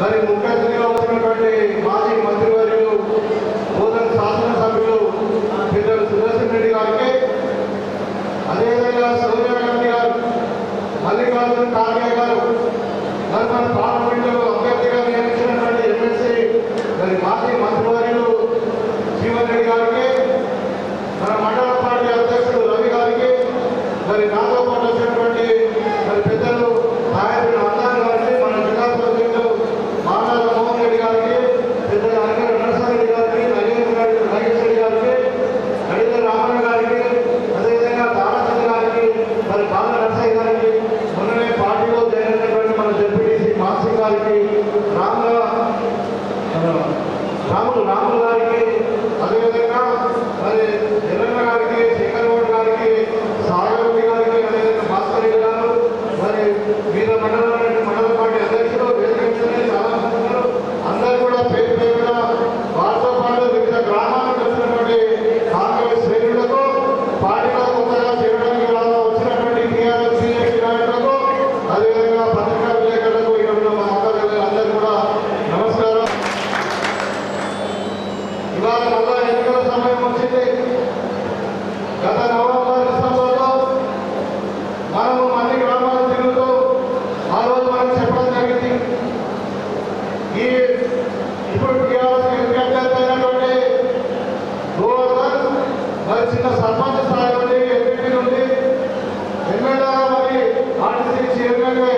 మరి ముఖ్యంగా ఉన్నటువంటి మాజీ మంత్రివర్యులు నూతన శాసనసభ్యులు పిల్లలు సుదర్శన్ రెడ్డి గారికి అదేవిధంగా సోనియా గాంధీ గారు మల్లికార్జున ఖార్గే గారు మరి మన పార్లమెంట్లో అభ్యర్థిగా నియమించినటువంటి ఎమ్మెల్సీ మరి మాజీ మంత్రివర్యులు జీవన్ రెడ్డి గారికి సర్పంచ్ స్థాయి నుండి ఎంపీ నుండి ఎమ్మెల్యే మరి ఆర్టీసీ చైర్మన్గా